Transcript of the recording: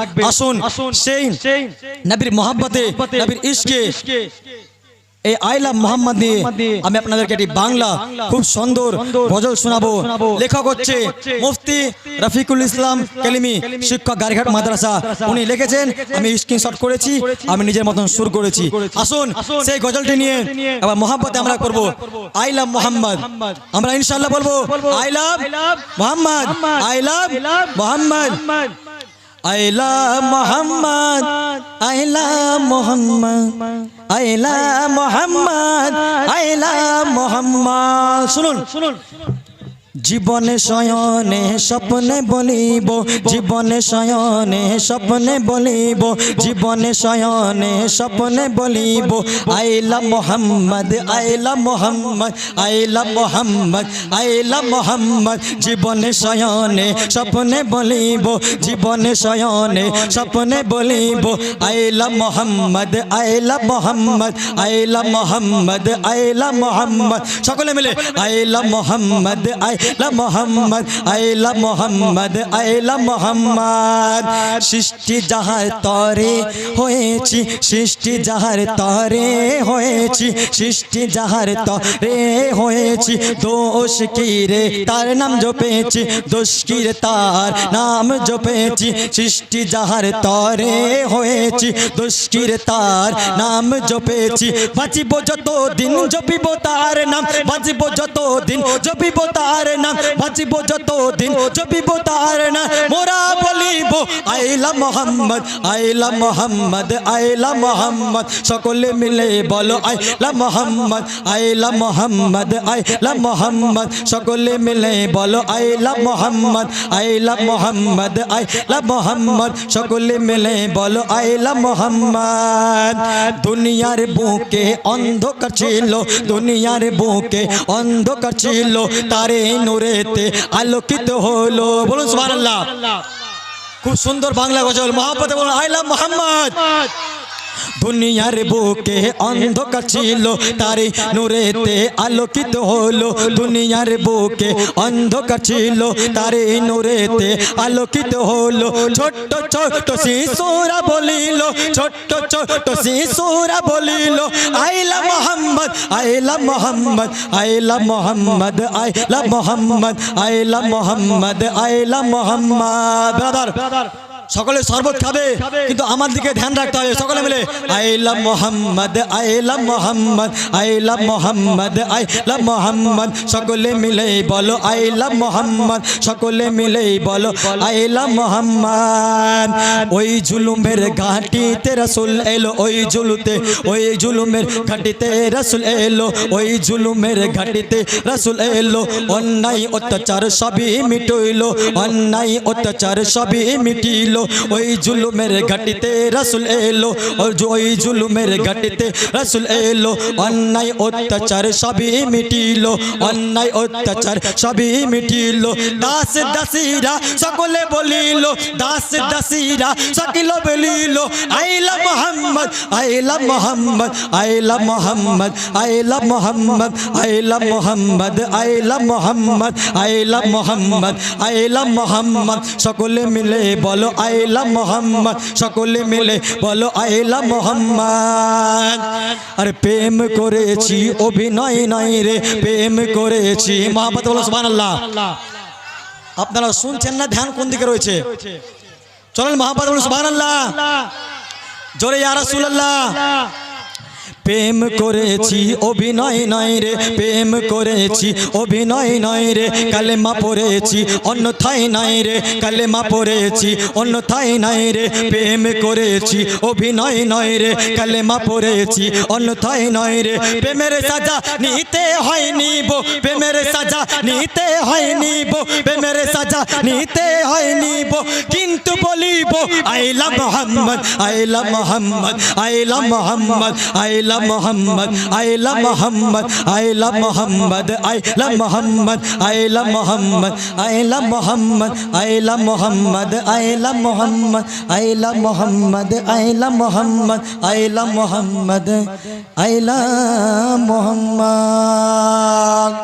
থাকবে। আসুন সেই নবীর মোহাব্বতে নবীর ইশকে। এই আইলা মোহাম্মদ নিয়ে আমি আপনাদেরকে একটি বাংলা খুব সুন্দর গজল শোনাবো। লেখক হচ্ছে মুফতি রফিকুল ইসলাম কেলিমি শিক্ষক গাড়িঘাট মাদ্রাসা। উনি লিখেছেন আমি স্ক্রিনশট করেছি আমি নিজের মতন সুর করেছি। আসুন সেই গজলটি নিয়ে এবার মোহাম্মতে আমরা করব। I love Muhammad. আমরা ইনশাল্লাহ বলব I love Muhammad. I love Muhammad. আইলা মোহাম্মদ আইলা মোহাম্মদ আইলা মোহাম্মদ আইলা মোহাম্মদ। শুনুন। শুনুন জীবনে শয়নে স্বপ্নে বলিব, জীবনে শয়নে স্বপ্নে বলিব, জীবনে শয়নে স্বপ্নে বলিব। আইলা মোহাম্মদ আইলা মোহাম্মদ আইলা মোহাম্মদ আইলা মোহাম্মদ। জীবনে শয়নে স্বপ্নে বলিব, জীবনে শয়নে স্বপ্নে বলিব। আইলা মোহাম্মদ আইলা মোহাম্মদ আইলা মোহাম্মদ আইলা মোহাম্মদ। সকলে মিলে আইলা মোহাম্মদ আইলা মোহাম্মদ আইলা মোহাম্মদ আইলা মোহাম্মদ। সৃষ্টি যাহার তরে হয়েছি, সৃষ্টি যাহার তরে হয়েছি, সৃষ্টি যাহার তরে হয়েছি। দোষ কি তার নাম জপেছি, দোষ কি তার নাম জপেছি, সৃষ্টি যাহার তরে হয়েছি, দোষ তার নাম জপেছি। বাঁচিব যত দিন জপিব তার নাম। বাঁচিব যত দিন জপিব তার তার না বাঁচিব যতদিন চবিব তার না। মোরা বলিব আইলা মোহাম্মদ আইলা মোহাম্মদ আইলা মোহাম্মদ। সকলে মিলে বলো, আইলা মোহাম্মদ আইলা মোহাম্মদ আইলা মোহাম্মদ। সকলে মিলে বলো, আইলা মোহাম্মদ আইলা মোহাম্মদ আইলা মোহাম্মদ। সকলে মিলে বলো, আইলা মোহাম্মদ। দুনিয়ার বুকে অন্ধকার ছিল, দুনিয়ার বুকে অন্ধকার ছিল। তারে নূরেতে আলোকিত হলো। বলুন সুবহানাল্লাহ। খুব সুন্দর বাংলা গজল। মহাপত বলুন আইলা মোহাম্মদ। দুনিয়ার বুকে অন্ধকার ছিল তারে নূরেতে আলোকিত হলো। দুনিয়ার বুকে অন্ধকার ছিল তারে নূরেতে আলোকিত হলো। ছোট্ট ছোট্ট শিশুরা বলিল, ছোট্ট ছোট্ট শিশুরা বলিল, আইলা মোহাম্মদ আইলা মোহাম্মদ আইলা মোহাম্মদ আইলা মোহাম্মদ আইলা মোহাম্মদ আইলা মোহাম্মদ। ব্রাদার সকলে শরবত খাবে কিন্তু আমার দিকে ধ্যান রাখতে হবে। সকলে মিলে আই আইলা মোহাম্মদ আইলা মোহাম্মদ আইলা মোহাম্মদ আইলা মোহাম্মদ। সকলে মিলে বলো আইলা মোহাম্মদ। সকলে মিলে বলো আইলা মোহাম্মদ। ওই জুলুমের ঘাটিতে রসুল এলো ওই জুলুতে ওই জুলুমের ঘাটিতে রসুল এলো ওই জুলুমের ঘাটিতে রসুল এলো। অন্যায় অত্যাচার সবই মিটইলো অন্যায় অত্যাচার সবই মিটিল। ওই জুলুমের ঘাটিতে রসুল এলো ওই জুলুমের ঘাটিতে রসুল এলো, অন্যায় অত্যাচার সবই মিটিল, অন্যায় অত্যাচার সবই মিটিল। দাস দাসীরা সকলে বলিল, দাস দাসীরা সকল বলিল, আইলা মোহাম্মদ আইলা মোহাম্মদ আইলা মোহাম্মদ আইলা মোহাম্মদ আইলা মোহাম্মদ আইলা মোহাম্মদ আইলা মোহাম্মদ আইলা মোহাম্মদ। সকলে মিলে বলো আইলা মোহাম্মদ, সকলে মিলে বলো আইলা মোহাম্মদ। আরে প্রেম করেছি, অভিনয় নাই রে, প্রেম করেছি। মহাপাত বলো, সুবহানাল্লাহ। আপনারা শুনছেন না, ধ্যান কোন দিকে রয়েছে? চলেন মহাপাত বলো, সুবহানাল্লাহ। জোরে ইয়া রাসূলুল্লাহ। প্রেম করেছি, অভিনয় নয় রে, প্রেম করেছি, অভিনয় নয় রে, কালেমা পড়েছি, অন্যথায় নাই রে, কালেমা পড়েছি, অন্যথায় নাই রে, প্রেম করেছি, অভিনয় নয় রে, কালেমা পড়েছি, অন্যথায় নয় রে, প্রেমের সাজা নিতে হয় নিব প্রেমের সাজা নিতে হয় নিব প্রেমের সাজা নিতে হয় নিব কিন্তু বলিব, আইলা মোহাম্মদ আইলা মোহাম্মদ আইলা মোহাম্মদ, আইলা মোহাম্মদ আইলা মোহাম্মদ আইলা মোহাম্মদ আইলা মোহাম্মদ আইলা মোহাম্মদ আইলা মোহাম্মদ আইলা মোহাম্মদ আইলা মোহাম্মদ আইলা মোহাম্মদ আইলা মোহাম্মদ আইলা মোহাম্মদ আইলা মোহাম্মদ